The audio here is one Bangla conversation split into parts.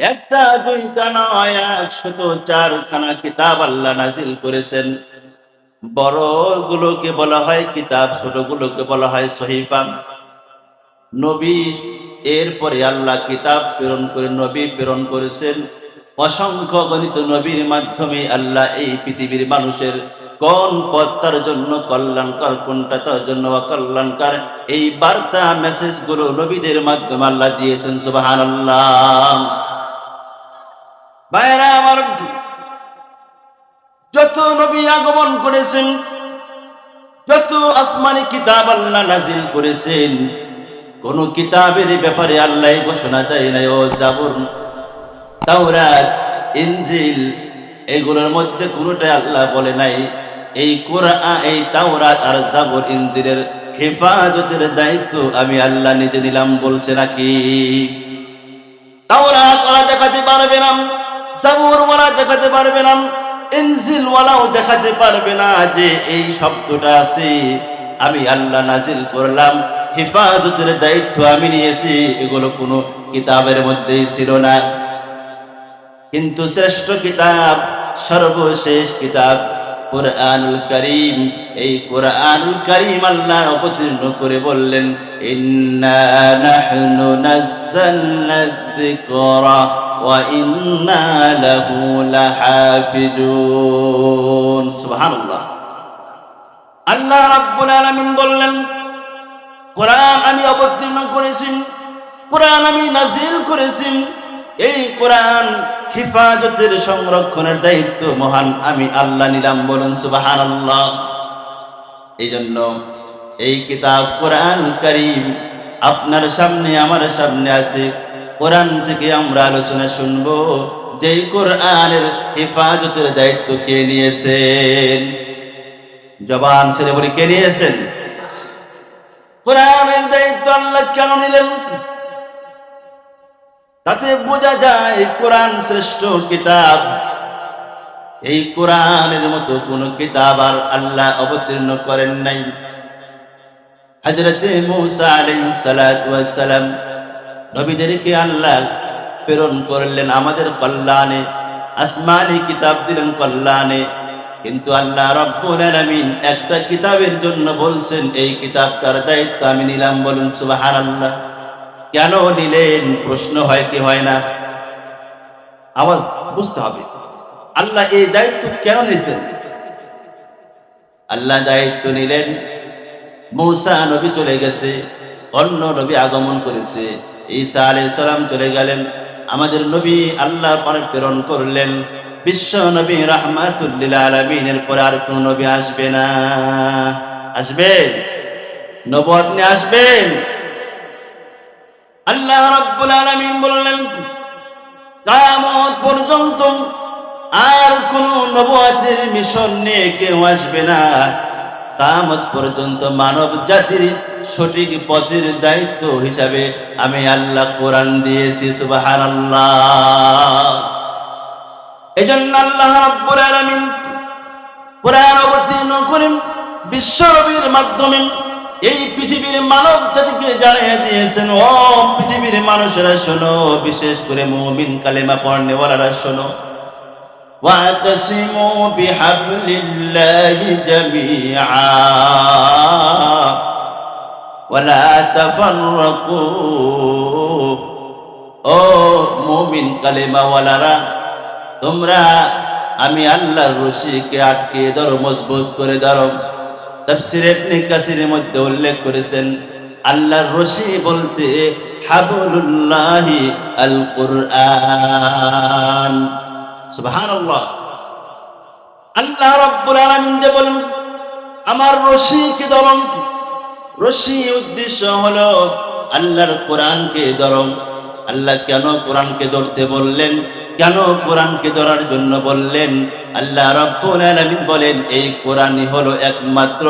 একটা, দুইটা নয়, একশত চারখানা কিতাব আল্লাহ নাজিল করেছেন। বড় গুলোকে বলা হয় কিতাব ছোট গুলোকে বলা হয় সহিফা। নবী এরপরে আল্লাহ কিতাব প্রেরণ করে, নবী প্রেরণ করেছেন। অসংখ্য গণিত নবীর মাধ্যমে আল্লাহ এই পৃথিবীর মানুষের কোন পথটার জন্য কল্যাণকর, কোনটা তার জন্য অকল্যাণকর, এই বার্তা মেসেজগুলো নবীদের মাধ্যমে আল্লাহ দিয়েছেন সুবাহান আল্লাহ বাইরা আমার যত নবী আগমন করেছেন, যত আসমানি কিতাব আল্লাহ নাজিল করেছেন, কোন কিতাবের ব্যাপারে আল্লাহ ঘোষণা দেয় নাই, ও জাবর, তাওরাত, ইনজিল, এগুলোর মধ্যে কোনোটাই আল্লাহ বলে নাই। এই কোরআন, এই তাওরাত আর জাবর, ইনজিলের হেফাজতের দায়িত্ব আমি আল্লাহ নিজে নিলাম, বলছে নাকি? তাওরাত ওরা দেখাতে পারবে না। জাবুর ওরা দেখাতে পারবে না, ইনজিল ওয়ালাও দেখাতে পারবে না যে এই শব্দটা আছে। আমি আল্লাহ নাজিল করলাম, হেফাজতের দায়িত্ব আমি নিয়েছি, এগুলো কোনো কিতাবের মধ্যেই ছিল না। কিন্তু শ্রেষ্ঠ কিতাব, সর্বশেষ কিতাব, কোরআনুল করিম। এই কোরআনুল করিম আল্লাহ অবতীর্ণ করে বললেন, ইন্না নাহনু যিকরা। ওয়া ইন্না লাহু লাহাফিজুন সুবহানাল্লাহ। আল্লাহ রাব্বুল আলামিন বললেন, কোরআন আমি অবতীর্ণ করেছি, কোরআন আমি নাজিল করেছি, এই কোরআন হিফাজতের সংরক্ষণের দায়িত্ব মহান আমি আল্লাহ নিলাম বলুন সুবাহান আল্লাহ এই জন্য এই কিতাব কোরআন করিম আপনার সামনে, আমার সামনে আছে। কোরআন থেকে আমরা আলোচনা শুনব যে কোরআনের হেফাজতের দায়িত্ব কে নিয়েছেন? জবান ছেড়ে বলি, কে নিয়েছেন? কোরআনের দায়িত্ব আল্লাহ কেন নিলেন? তাতে বোঝা যায় কোরআন শ্রেষ্ঠ কিতাব। এই কোরআনের মতো কোন কিতাব আর আল্লাহ অবতীর্ণ করেন নাই। হজরতে মুসা ওয়াস সালাম নবীদেরকে আল্লাহ প্রেরণ করলেন আমাদের কল্যাণে, আসমানি কিতাব দিলেন কল্যাণে। কিন্তু আল্লাহ আলামিন একটা কিতাবের জন্য বলছেন, এই কিতাবটার দায়িত্ব আমি নিলাম। বলুন, সুবহানাল্লাহ। কেন নিলেন? প্রশ্ন হয় কি হয় না? আওয়াজ বুঝতে হবে। আল্লাহ এই দায়িত্ব কেন নিয়েছেন? আল্লাহ দায়িত্ব নিলেন। মৌসা নবী চলে গেছে, অন্য নবী আগমন করেছে। ঈসা আলাইহিস সালাম চলে গেলেন। আমাদের নবী আল্লাহ পরে প্রেরণ করলেন। বিশ্ব নবী রাহমাতুল্লিল আলামিনের পরে আর কোন নবী আসবে না। আসবে? নবত নিয়ে আসবেন আল্লাহ রাব্বুল আলামিন বললেন, কিয়ামত পর্যন্ত আর কোন নবুয়তের মিশন নিয়ে কেউ আসবে না। কিয়ামত পর্যন্ত মানব জাতির সঠিক পথের দায়িত্ব হিসাবে আমি আল্লাহ কোরআন দিয়েছি এজন্য আল্লাহ রাব্বুল আলামিন কোরআন অবতীর্ণ করেন বিশ্বনবীর মাধ্যমে এই পৃথিবীর মানব জাতিকে জানিয়ে দিয়েছেন, ও পৃথিবীর মানুষেরা শোনো, বিশেষ করে মুমিন কালেমা পড়নেওয়ালারা শোনো। واعتصموا بحبل الله جميعا ولا تفرقوا ও মুমিন কালেমাওয়ালারা তোমরা আমি আল্লাহর রশিকে আটকে ধরো মজবুত করে ধরো তাফসির ইবনে কাসিরের মধ্যে উল্লেখ করেছেন আল্লাহর রশি বলতে হাবলুল্লাহি আল কুরআন সুবহানাল্লাহ। আল্লাহ রাব্বুল আলামিন যে বলেন, আমার রশিকে ধরো রশি উদ্দেশ্য হলো আল্লাহর কোরআনকে দরম আল্লাহ কেন কোরআনকে ধরতে বললেন? কেন কোরআনকে ধরার জন্য বললেন? আল্লাহ রব্বুল আলামিন বলেন, এই কোরআনই হলো একমাত্র,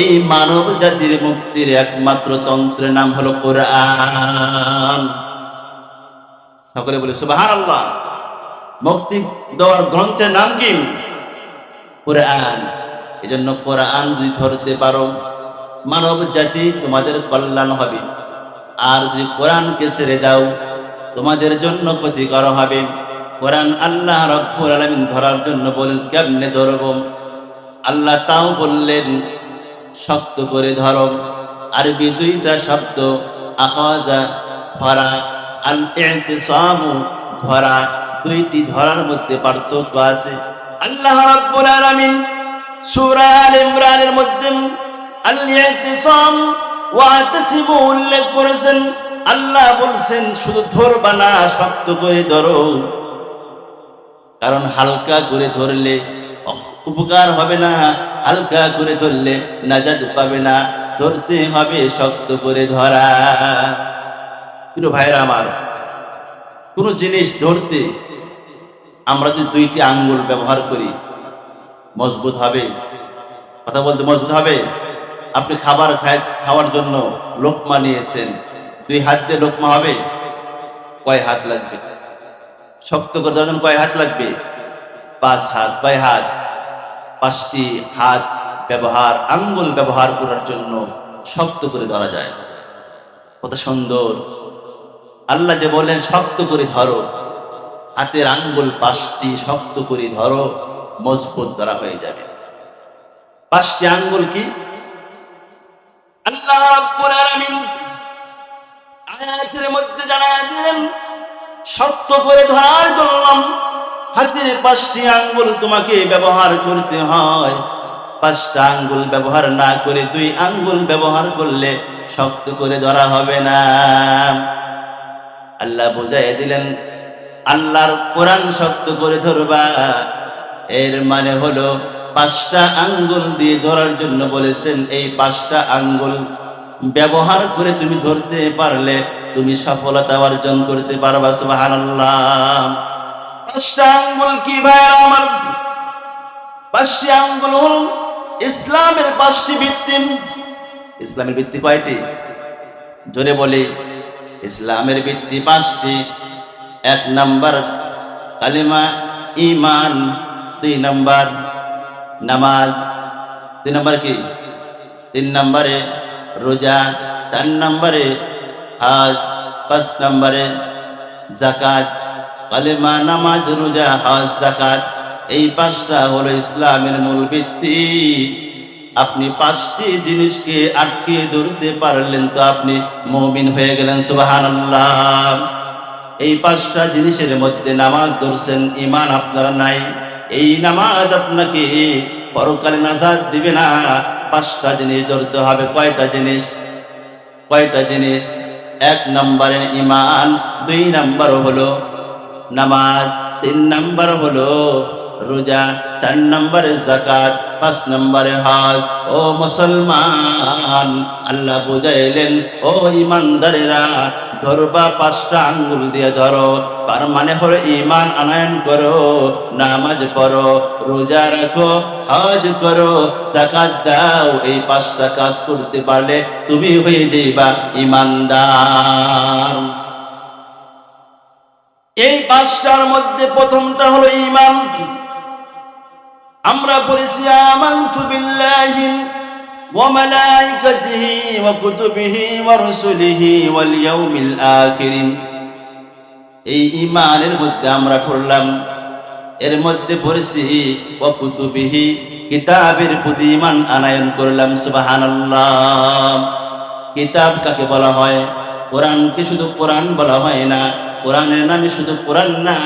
এই মানব জাতির মুক্তির একমাত্র তন্ত্রের নাম হলো কোরআন। সকলে বলে, সুবহানাল্লাহ। মুক্তি দেওয়ার গ্রন্থের নাম কি? কোরআন। এজন্য কোরআন যদি ধরতে পারো, মানব জাতি তোমাদের কল্যাণ হবে। আর যদি কোরআনকে ছেড়ে দাও, তোমাদের জন্য ক্ষতিকর হবে। কোরআন আল্লাহ রব্বুল আলামিন ধরার জন্য বলেন কেমনে ধরব? আল্লাহ তাও বললেন, শক্ত করে ধরো। আরবি দুইটা শব্দ, আখাজা, ধরা আল ইতিসামু ধরা। দুইটি ধরার মধ্যে পার্থক্য আছে। আল্লাহ রাব্বুল আলামিন সূরা আল ইমরানের মধ্যে আল ইতিসাম ওয়া তাসিবু উল্লেখ করেছেন। আল্লাহ বলছেন, শুধু ধরবা না, শক্ত করে ধরো। কারণ হালকা করে ধরলে উপকার হবে না, হালকা করে ধরলে নাজাদ পাবে না, ধরতে হবে শক্ত করে ধরা। কিন্তু ভাইরা আমার, কোন জিনিস ধরতে আমরা যদি দুইটি আঙ্গুল ব্যবহার করি, মজবুত হবে। কথা বলতে মজবুত হবে? আপনি খাবার খাওয়ার জন্য লোকমা নিয়েছেন। দুই হাত দিয়ে লোকমা হবে? কয় হাত লাগবে? শক্ত করে ধরার কয় হাত লাগবে? পাঁচ হাত, কয় হাত? পাঁচটি হাত ব্যবহার, আঙ্গুল ব্যবহার করার জন্য শক্ত করে ধরা যায়। কত সুন্দর। আল্লাহ যে বলেন শক্ত করে ধরো। হাতের আঙ্গুল পাঁচটি শক্ত করে ধরো, মজবুত ধরা হয়ে যাবে। পাঁচটি আঙ্গুল কি? আল্লাহ রাব্বুল আলামিন আয়াতের মধ্যে জানায় দিলেন, শক্ত করে ধরার জন্য হাতের পাঁচটি আঙ্গুল তোমাকে ব্যবহার করতে হয়। পাঁচটা আঙ্গুল ব্যবহার না করে দুই আঙ্গুল ব্যবহার করলে শক্ত করে ধরা হবে না। আল্লাহ বুঝাই দিলেন আল্লাহর কোরআন শক্ত করে ধরবা। এর মানে হলো, পাঁচটা আঙ্গুল দিয়ে ধরার জন্য বলেছেন, এই পাঁচটা আঙ্গুল ব্যবহার করে তুমি ধরতে পারলে তুমি সফলতা অর্জন করতে পারবা, সুবহানাল্লাহ। পাঁচটা আঙ্গুল কি ভাই আমার? পাঁচটি আঙ্গুল ইসলামের পাঁচটি ভিত্তি ইসলামের ভিত্তি কয়টি? জোরে বলি, ইসলামের ভিত্তি পাঁচটি। এক নাম্বার কালিমা ইমান দুই নাম্বার নামাজ দুই নাম্বার কি? তিন নম্বরে রোজা, চার নম্বরে হাজ, পাঁচ নম্বরে জাকাত কালেমা, নামাজ, রোজা, হজ জাকাত এই পাঁচটা হলো ইসলামের মূল ভিত্তি। আপনি পাঁচটি জিনিসকে আটকে ধরতে পারলেন তো আপনি মমিন হয়ে গেলেন সুবাহান এই পাঁচটা জিনিসের মধ্যে নামাজ ধরছেন ইমান আপনার নাই। এই নামাজ আপনাকে পরকালে নাজাদ দিবে না। পাঁচটা জিনিস ধরতে হবে, কয়টা জিনিস? কয়টা জিনিস? এক নম্বরে ইমান দুই নম্বর হলো নামাজ, তিন নম্বর হলো রোজা, চার নম্বরে জাকাত পাঁচ নম্বরে হজ। ও মুসলমান, আল্লাহ বুঝাইলেন, ও ইমানদারেরা, ধরবা পাঁচটা আঙ্গুল দিয়ে ধরো, তার মানে হলো ইমান আনয়ন করো, নামাজ পড়ো, রোজা রাখো, হজ করো সাকাত দাও, এই পাঁচটা কাজ করতে পারলে তুমি হয়ে যাইবা ইমানদার। এই পাঁচটার মধ্যে প্রথমটা হলো ইমান কি? আমরা পড়েছি, আমানতু বিল্লাহি ওয়া মালাইকাতিহি ওয়া কুতুবিহি ওয়া রুসুলিহি ওয়াল ইয়াউমিল আখির। এই ইমানের মধ্যে আমরা পড়লাম, এর মধ্যে পড়েছি, ওয়া কুতুবিহি কিতাবের প্রতি ইমান আনায়ন করলাম, সুবহানাল্লাহ। কিতাব কাকে বলা হয়? কোরআনকে শুধু কোরআন বলা হয় না, কোরআনের নামে শুধু কোরআন না।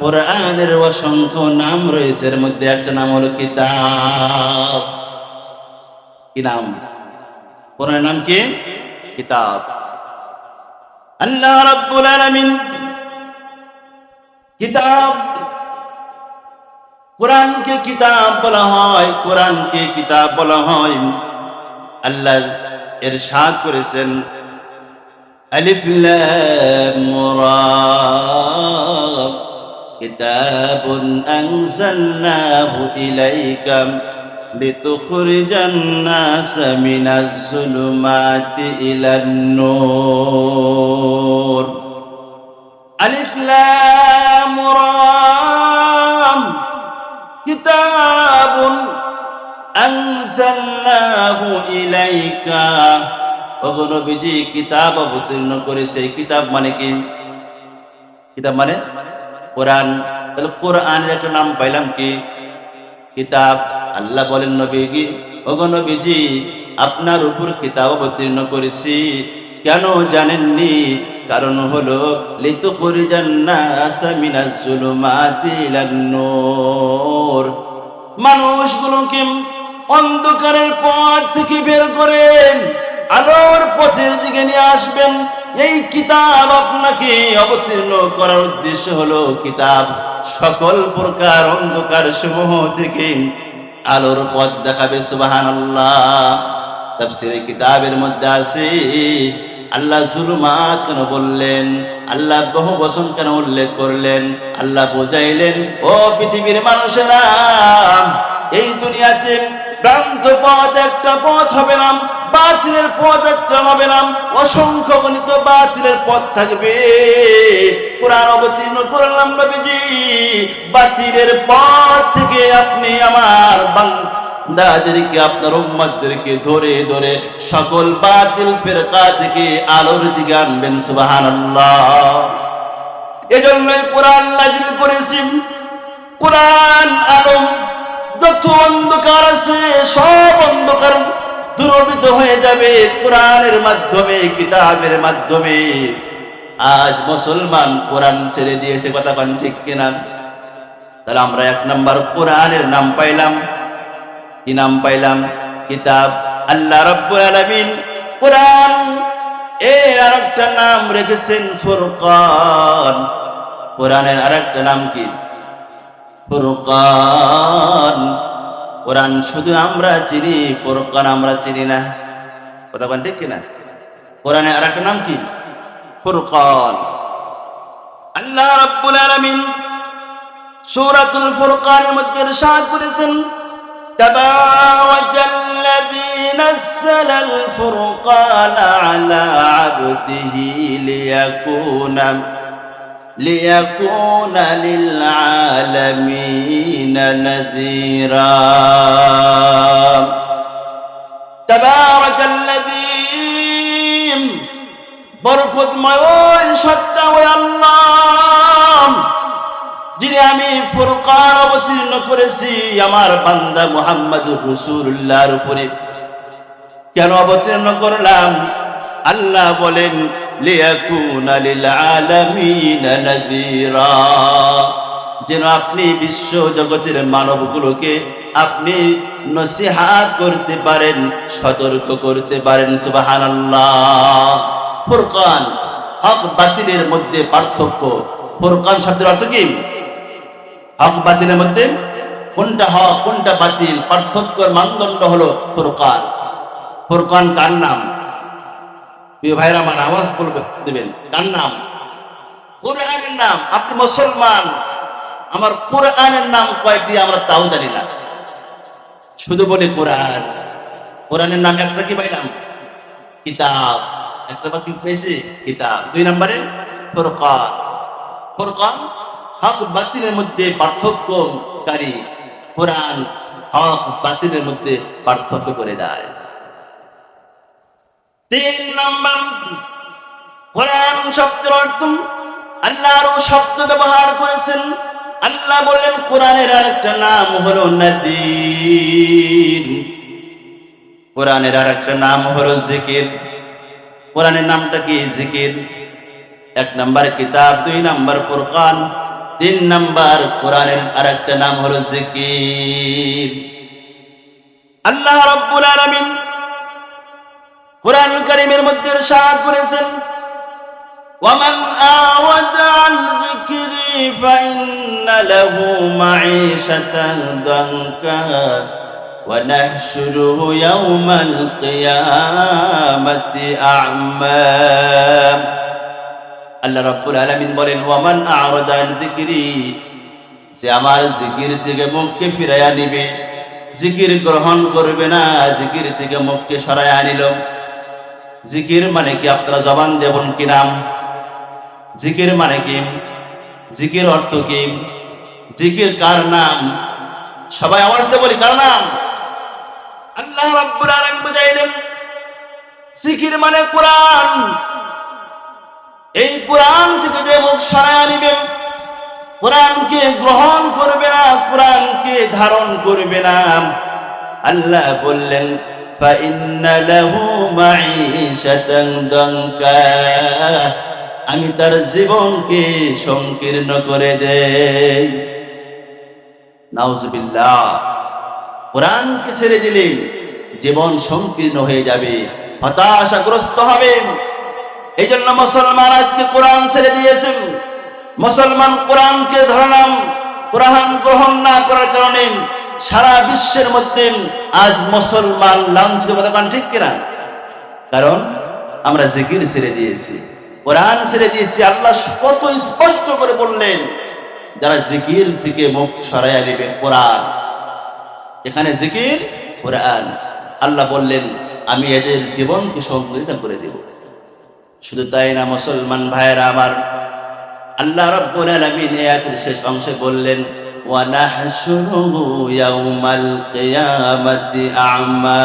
কোরআনের অসংখ্য নাম রয়েছে, এর মধ্যে একটা নাম হলো কিতাব। কি নাম? কোরআনের নাম কি? কিতাব। আল্লাহ রাব্বুল আলামিন কিতাব, কোরআনকে কিতাব বলা হয়, কোরআনকে কিতাব বলা হয়। আল্লাহ এর সাদ করেছেন, আলিফ লাম রা كتاب أنزلناه إليك لتخرج الناس من الظلمات إلى النور ألف لام را كتاب أنزلناه إليك নবীজি কিতাব অবতীর্ণ করে সেই কিতাব মানে কি কিতাব মানে কোরআন, তাহলে কোরআনের একটা নাম পাইলাম কি? কিতাব। আল্লাহ বলেন, নবীজি, ওগো নবীজি, আপনার উপর কিতাব অবতীর্ণ করেছি। কেন জানেননি? কারণ হলো লিতু করি নূর। মানুষগুলোকে অন্ধকারের পথ থেকে বের করে আলোর পথের দিকে নিয়ে আসবেন? এই কিতাব আপনাকে অবতীর্ণ করার উদ্দেশ্য হলো কিতাব সকল প্রকার অন্ধকার সমূহ থেকে আলোর পথ দেখাবে, সুবহানাল্লাহ। তাফসীরে কিতাবের মধ্যে আছে, আল্লাহ জুলুমাত কেন বললেন, আল্লাহ বহু বচন কেন উল্লেখ করলেন, আল্লাহ বোঝাইলেন, ও পৃথিবীর মানুষেরা, এই দুনিয়াতে ভ্রান্ত পথ, একটা পথ হবে না। বাতিলের পথ, একটা হবে না। অসংখ্য গণিত বাতিলের পথ থাকবে। কোরআন অবতীর্ণ করলাম নবীজি। বাতিলের পথ থেকে আপনি আমার বান্দাদেরকে, আপনার উম্মতদেরকে ধরে ধরে সকল বাতিল ফেরকা থেকে আলোর দিকে আনবেন, সুবহানাল্লাহ। এজন্যই কোরআন নাজিল করেছি। কোরআন আলম যত অন্ধকার আছে, সব অন্ধকার দূরবিত হয়ে যাবে কোরআনের মাধ্যমে, কিতাবের মাধ্যমে। আজ মুসলমান কোরআন ছেড়ে দিয়েছে, কথা পান ঠিক কিনা? তাহলে আমরা এক নাম্বার কোরআনের নাম পাইলাম। কি নাম পাইলাম? কিতাব। আল্লাহ রব্বুল আলামিন কোরআন এর আরেকটা নাম রেখেছেন, ফুরকান। কোরআনের আরেকটা নাম কি? ফুরকান কোরআন শুধু আমরা চিনি ফুরকান আমরা চিনি না কথা বলেন ঠিক কিনা কোরআনের আরেকটা নাম কি ফুরকান আল্লাহ রাব্বুল আলামিন সূরাতুল ফুরকানের মধ্যে ইরশাদ করেছেন تبارك الذي نزل الفرقان على عبده ليكون ليكون للعالمين نذيرا تبارك الذي بركض ما সত্তা ওই আল্লাহ যিনি আমি ফুরকান অবতীর্ণ করেছি আমার বান্দা মুহাম্মদ রসুল্লাহর উপরে কেন অবতীর্ণ করলাম আল্লাহ বলেন লিয়াকুনা লিল আলামিন নাযীরা যেন আপনি বিশ্ব জগতের মানবগুলোকে আপনি নসিহাত করতে পারেন, সতর্ক করতে পারেন, সুবহানাল্লাহ। ফুরকান, হক বাতিলের মধ্যে পার্থক্য। ফুরকান শব্দের অর্থ কি? হক বাতিলের মধ্যে কোনটা হক, কোনটা বাতিল? পার্থক্যের মানদণ্ড হলো ফুরকান। ফুরকান কার নাম? প্রিয় ভাইরা আমার আওয়াজ বলবে দেবেন। কার নাম? কোরআনের নাম? আপনি মুসলমান। আমার কোরআনের নাম কয়টি? আমরা তাও জানি না। শুধু বলি কোরআন। কোরআনের নাম একটা কি পাইলাম কিতাব। একটা বা পেয়েছে? কিতাব। দুই নম্বরে, ফুরকান। ফুরকান, হক বাতিলের মধ্যে পার্থক্যকারী। কোরআন হক বাতিলের মধ্যে পার্থক্য করে দেয়। তিন নম্বর কোরআন শব্দের অর্থ আল্লাহর শব্দ ব্যবহার করেছেন। আল্লাহ বললেন, কোরআনের আরেকটা নাম হলো নাদির। কোরআনের আরেকটা নাম হলো জিকির। কোরআনের নামটা কি? জিকির। এক নাম্বার কিতাব, দুই নাম্বার ফুরকান, তিন নাম্বার কোরআনের আরেকটা নাম হলো জিকির। আল্লাহ রব্বুল আলামিন কোরআন কারিমের মধ্যে ইরশাদ করেছেন ومن أعرض عن ذكري فإن له معيشة ضنكا ونحشره يوم القيامة أعمى আল্লাহ রব্বুল আলামিন বলেন ওয়ামান আ'রাদা আন যিকরি যে আমার জিকির থেকে মুখকে ফিরাইয়া নিবে জিকির গ্রহণ করবে না জিকির থেকে মুখকে সরাইয়া নিল জিকির মানে কি? আপনারা জবান দেবন কি নাম? জিকির মানে কি? জিকির অর্থ কি? জিকির কার নাম? সবাই আওয়াজ দিয়ে বলি, কার নাম? আল্লাহ রাব্বুল আলামিন বুঝাইলেন, জিকির মানে কোরআন। এই কোরআন থেকে যে মুখ সরায় নিবে কোরআনকে গ্রহণ করবে না, কোরআনকে ধারণ করবে না। আল্লাহ বললেন فَإِنَّ لَهُ مَعِيشَةً ضَنكًا আমি তার জীবনকে সংকীর্ণ করে দেই নাউজুবিল্লাহ কোরআনকে ছেড়ে দিলে জীবন সংকীর্ণ হয়ে যাবে হতাশাগ্রস্ত হবে এই জন্য মুসলমান আজকে কোরআন ছেড়ে দিয়েছেন মুসলমান কোরআনকে ধরলাম কোরআন গ্রহণ না করার কারণে সারা বিশ্বের মধ্যে আজ মুসলমান লাঞ্ছিত কথা কান ঠিক কিনা? কারণ আমরা জিকির ছেড়ে দিয়েছি, কোরআন ছেড়ে দিয়েছি, আল্লাহ কত স্পষ্ট করে বললেন, যারা জিকির থেকে মুখ সরাইয়া নেবে, কোরআন। এখানে জিকির, কোরআন। আল্লাহ বললেন, আমি এদের জীবনকে সংকলিত করে দেব। শুধু তাই না, মুসলমান ভাইয়েরা আমার, আল্লাহ রাব্বুল আলামিন আয়াতের শেষ অংশে বললেন ইয়াউমাল কিয়ামাতি আ'মা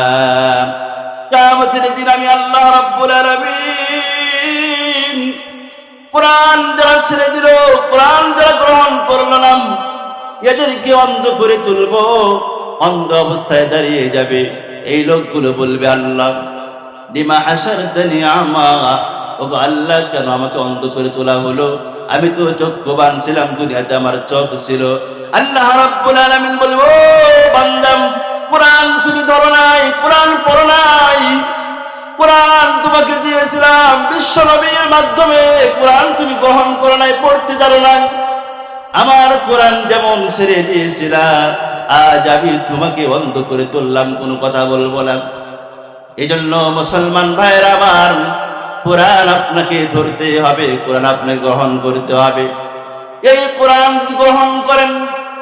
কিয়ামতের দিন আমি আল্লাহ রাব্বুল আলামিন কোরআন যারা ছেড়ে দিল, কোরআন যারা গ্রহণ করল না, এদেরকে অন্ধ করে তুলবো, অন্ধ অবস্থায় দাঁড়িয়ে যাবে। এই লোকগুলো বলবে, আল্লাহ ডিমা আসার দানি আমা? ওগো, আল্লাহ, কেন আমাকে অন্ধ করে তোলা হলো? আমি তো চক্ষুবান ছিলাম, দুনিয়াতে আমার চোখ ছিল। আল্লাহ রাব্বুল আলামিন বলব বান্দাম কোরআন তুমি ধরো নাই, কোরআন পড়ো নাই। কোরআন তোমাকে দিয়েছিলাম বিশ্ব নবীর মাধ্যমে। কোরআন তুমি গ্রহণ করো নাই, পড়তে জানো নাই আমার কোরআন যেমন ছেড়ে দিয়েছিলা, আজ আমি তোমাকে বন্ধ করে তুললাম, কোনো কথা বলব না। এই জন্য মুসলমান ভাইয়ের আমার, কোরআন আপনাকে ধরতে হবে, কোরআন আপনাকে গ্রহণ করতে হবে। এই কোরআন গ্রহণ করেন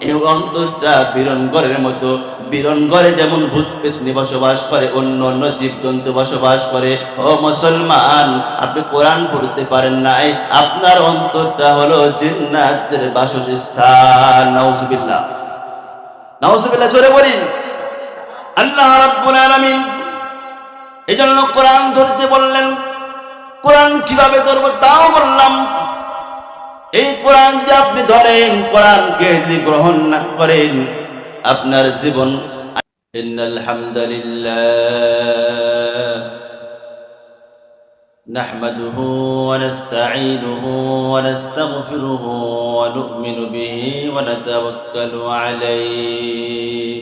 এই অন্তরটা বিরন ঘরের মতো। বিরন ঘরে যেমন ভূত পেতনি বসবাস করে, অন্য অন্য জীবজন্তু বসবাস করে। ও মুসলমান, আপনি কোরআন পড়তে পারেন নাই। আপনার অন্তরটা হলো জিন্নাতের বাসস্থান। নাউজুবিল্লাহ। নাউজুবিল্লাহ, জোরে বলি। আল্লাহ রাব্বুল আলামিন এজন্য কোরআন ধরতে বললেন, কোরআন কীভাবে ধরবো তাও বললাম। এই কোরআন যদি আপনি ধরেন কোরআনকে যদি গ্রহণ না করেন আপনার জীবন ইন্নাল হামদুলিল্লাহ نحمده ونستعينه ونستغفره ونؤمن به ونتوكل عليه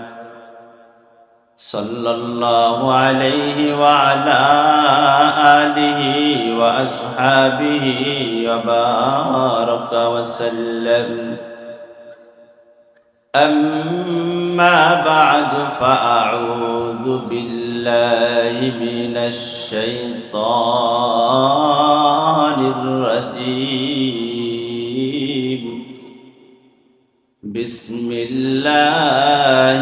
صلى الله عليه وعلى آله وأصحابه وبارك وسلم. أما بعد فأعوذ بالله من الشيطان الرجيم. بسم الله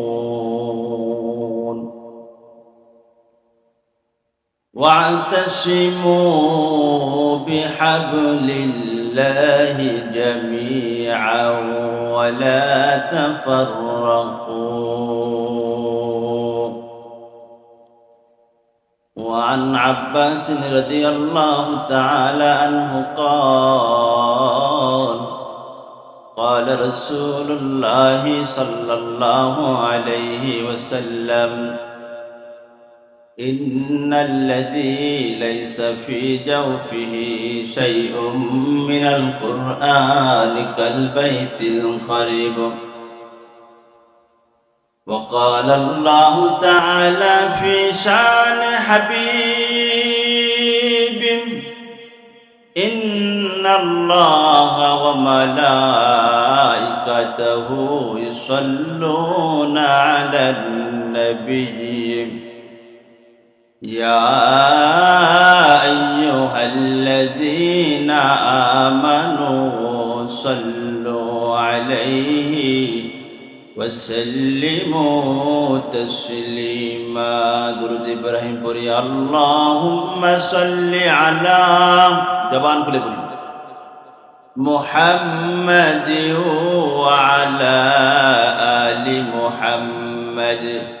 واعتصموا بحبل الله جميعا ولا تفرقوا. وعن عباس رضي الله تعالى عنه قال قال رسول الله صلى الله عليه وسلم إن الذي ليس في جوفه شيء من القرآن كالبيت الخريب. وقال الله تعالى في شأن حبيب إن الله وملائكته يصلون على النبي. يا أيها الذين آمنوا صلوا عليه وسلموا تسليما. درود إبراهيم بري اللهم صل على جبان محمد وعلى آل محمد.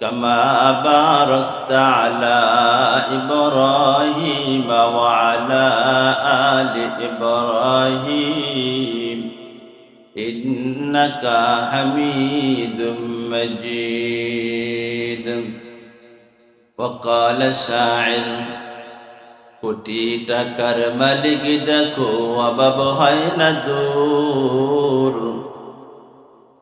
كما باركت على إبراهيم وعلى آل إبراهيم إنك حميد مجيد وقال الشاعر কোটি টাকার মালিক দেখো অভাব হয় না দূর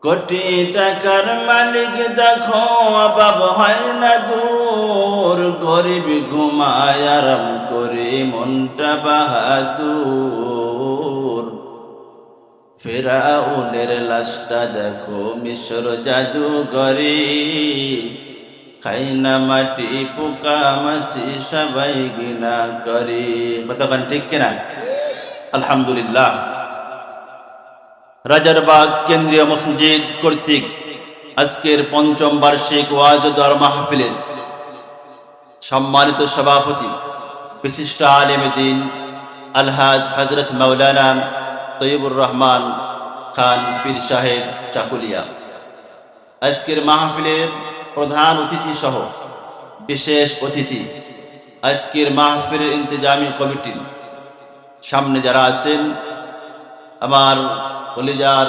কোটি টাকার মালিক দেখো, অভাব হয় না দূর। গরিব ঘুমায় আরাম করে মনটা বাহাদুর। ফেরাউনের লাশটা দেখো, মিশর জাদু গরি খাই না মাটি, পোকা মাসি সবাই গিনা করি। বলতে ঠিক কিনা? আলহামদুলিল্লাহ। রাজারবাগ কেন্দ্রীয় মসজিদ কর্তৃক আজকের পঞ্চম বার্ষিক ওয়াজদার মাহফিলের সম্মানিত সভাপতি, বিশিষ্ট আলেমদিন আলহাজ হজরত মৌলানা তৈবুর রহমান খান পীর সাহেব চাকুলিয়া। আজকের মাহফিলের প্রধান অতিথি সহ বিশেষ অতিথি আজকের মাহফিলের ইন্তজামী কমিটি সামনে যারা আছেন আমার কলিজার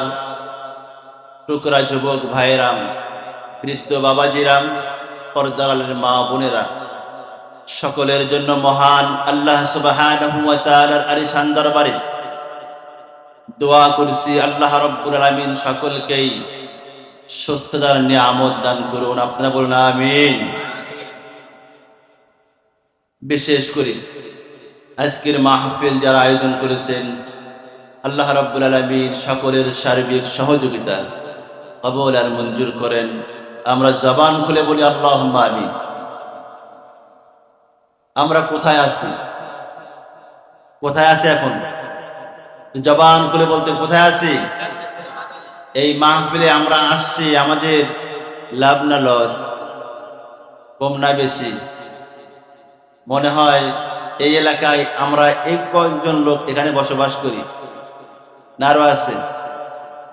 টুকরা যুবক ভাইরাম বৃদ্ধ বাবাজিরাম পর্দালের মা বোনেরা, সকলের জন্য মহান আল্লাহ সুবাহান দরবারে দোয়া করছি, আল্লাহ রব্বুল আলমিন সকলকেই সুস্থতার নিয়ামত দান করুন, আপনারা বলুন আমিন। বিশেষ করে আজকের মাহফিল যারা আয়োজন করেছেন আল্লাহ রব্বুল আলমীর সকলের সার্বিক সহযোগিতা কবল আর মঞ্জুর করেন। আমরা জবান খুলে বলি আল্লাহ আমি আমরা কোথায় আছি? কোথায় আছি এখন? জবান খুলে বলতে, কোথায় আছি? এই মাহফিলে আমরা আসছি, আমাদের লাভ না লস, কম না বেশি। মনে হয় এই এলাকায় আমরা এক কয়েকজন লোক এখানে বসবাস করি। নারো আছে।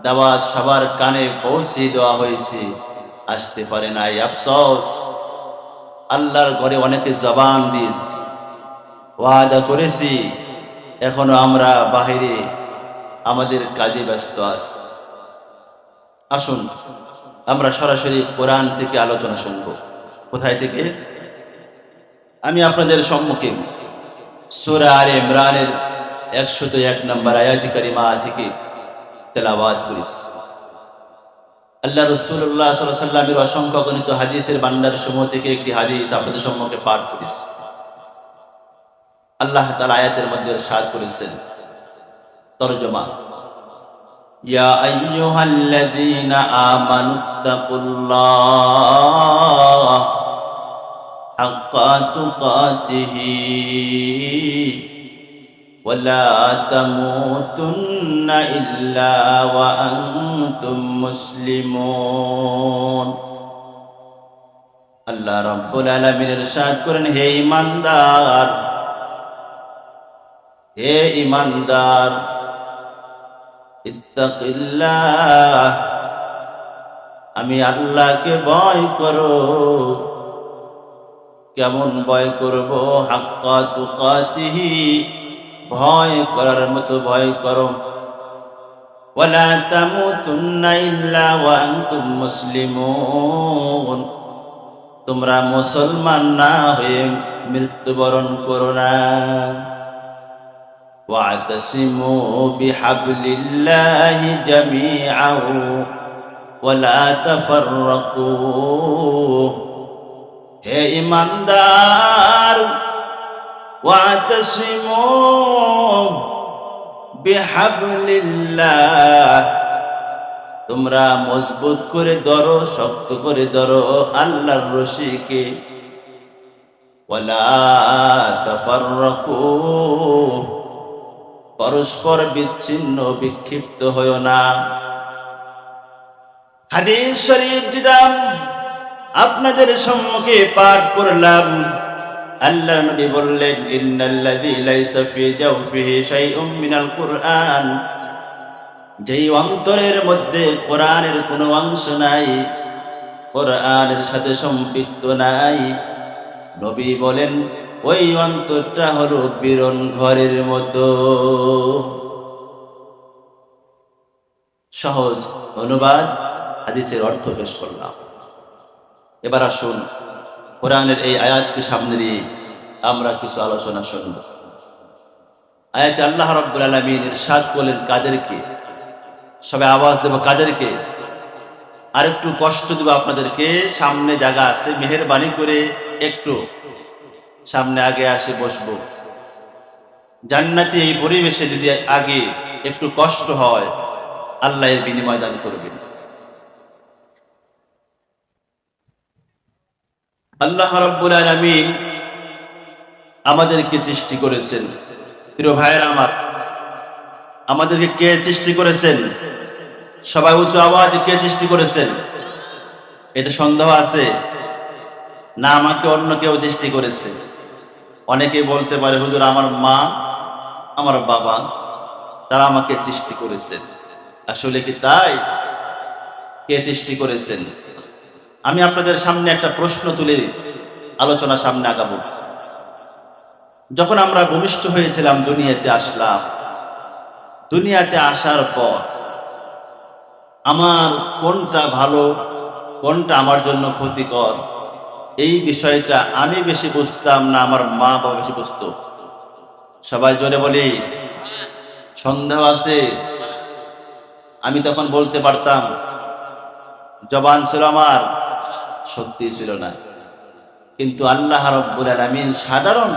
দাওয়াত সবার কানে পৌঁছে দেওয়া হয়েছে। আসতে পারে নাই, আফসোস। আল্লাহর ঘরে অনেকে জবান দিয়েছি। ওয়াদা করেছি, এখনও আমরা বাহিরে আমাদের কাজে ব্যস্ত আছি। আসুন, আমরা সরাসরি কোরআন থেকে আলোচনা শুনব। কোথায় থেকে? আমি আপনাদের সম্মুখে। সুরা আর ইমরানের একশত এক নম্বর আয়াতি কারিমা থেকে তেলাবাদ করিস আল্লাহ রসুল্লাহ সাল্লামের অসংখ্য গণিত হাদিসের বান্দার সমূহ থেকে একটি হাদিস আপনাদের সম্মুখে পাঠ করেছি আল্লাহ তালা আয়াতের মধ্যে সাদ করেছেন তরজমা يا أيها الذين آمنوا اتقوا الله حق تقاته ولا تموتن إلا وأنتم مسلمون আল্লাহ রব্বুল আলমিনের সাদ করেন হে ইমানদার হে ইমানদার ইত্তাকিল্লাহ আমি আল্লাহকে ভয় করো কেমন ভয় করব হাক্কা তুকাতিহি ভয় করার মতো ভয় করো ওয়ালা তামুতুন্না ইল্লা ওয়া আনতুম মুসলিমুন তোমরা মুসলমান না হয়ে মৃত্যুবরণ করো না واعتصموا بحبل الله جميعا ولا تفرقوا হে ইমানদার واعتصموا بحبل الله তোমরা মজবুত করে ধরো শক্ত করে ধরো আল্লাহর রশিকে ওয়ালা তাফাররাকু পরস্পর বিচ্ছিন্ন বিক্ষিপ্ত হয়েও না হাদিস শরীফ যেটা আপনাদের সম্মুখে পাঠ করলাম আল্লাহ নবী বললেন, ইন্নাল্লাযী লাইসা ফি জাওফিহি শাইউম মিনাল কুরআন। যেই অন্তরের মধ্যে কোরআনের কোনো অংশ নাই, কোরআনের সাথে সম্পৃক্ত নাই, নবী বলেন, ওই অন্তরটা হলো বিরন ঘরের মতো। সহজ অনুবাদ, হাদিসের অর্থ পেশ করলাম। এবার আসুন কোরআনের এই আয়াতকে সামনে নিয়ে আমরা কিছু আলোচনা শুনব। আয়াতে আল্লাহ রব্বুল আলমিন ইরশাদ বলেন, কাদেরকে? সবাই আওয়াজ দেব, কাদেরকে? আর একটু কষ্ট দেব আপনাদেরকে, সামনে জায়গা আছে, মেহরবানি করে একটু সামনে আগে আসে বসবো। জান্নাতি এই পরিবেশে যদি আগে একটু কষ্ট হয়, আল্লাহ এর বিনিময় দান করবেন। আল্লাহ রব্বুল আলামিন আমাদেরকে সৃষ্টি করেছেন। প্রিয় ভাইয়ের আমার, আমাদেরকে কে সৃষ্টি করেছেন? সবাই উঁচু আওয়াজ, কে সৃষ্টি করেছেন? এতে সন্দেহ আছে? না, আমাকে অন্য কেউ সৃষ্টি করেছে। অনেকে বলতে পারে, হুজুর, আমার মা, আমার বাবা, তারা আমাকে সৃষ্টি করেছেন। আসলে কি তাই? কে সৃষ্টি করেছেন? আমি আপনাদের সামনে একটা প্রশ্ন তুলে আলোচনা সামনে আগাবো। যখন আমরা ভূমিষ্ঠ হয়েছিলাম, দুনিয়াতে আসলাম। দুনিয়াতে আসার পর আমার কোনটা ভালো, কোনটা আমার জন্য ক্ষতিকর, এই বিষয়টা আমি বেশি বুঝতাম না, আমার মা বাবা বেশি বুঝত। সবাই জোরে বলি, সন্দেহ আছে? আমি তখন বলতে পারতাম, জবান ছিল আমার সত্যি ছিল না। কিন্তু আল্লাহ রব্বুল আলমিন সাধারণ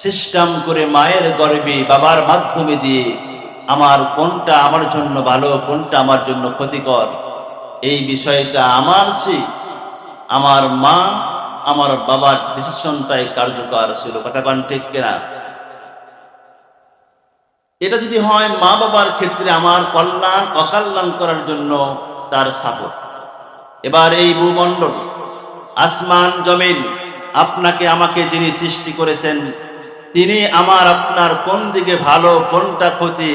সিস্টেম করে মায়ের গর্বে, বাবার মাধ্যমে দিয়ে আমার কোনটা আমার জন্য ভালো, কোনটা আমার জন্য ক্ষতিকর, এই বিষয়টা আমার চেয়ে আমার মা, আমার বাবার ডিসিশনটাই কার্যকর ছিল। কথা কন ঠিক কিনা? এটা যদি হয় মা বাবার ক্ষেত্রে আমার কল্যাণ, অকল্যাণ করার জন্য তার সাপোর্ট এবার এই ভূমণ্ডল, আসমান, জমিন, আপনাকে, আমাকে যিনি সৃষ্টি করেছেন, তিনি আমার আপনার কোন দিকে ভালো, কোনটা ক্ষতি,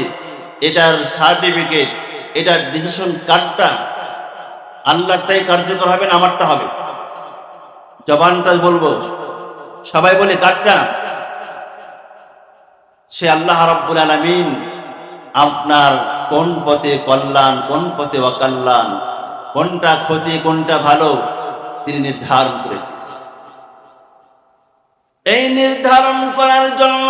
এটার সার্টিফিকেট এটার ডিসিশন কার্ডটা আল্লাহটাই কার্যকর হবে না আমারটা হবে? জবানটা বলব, সবাই বলে কার্ডটা সে আল্লাহ রব্বুল আলমিন আপনার কোন পথে কল্যাণ, কোন পথে অকল্যাণ কোনটা ক্ষতি কোনটা ভালো তিনি নির্ধারণ করে এই নির্ধারণ করার জন্য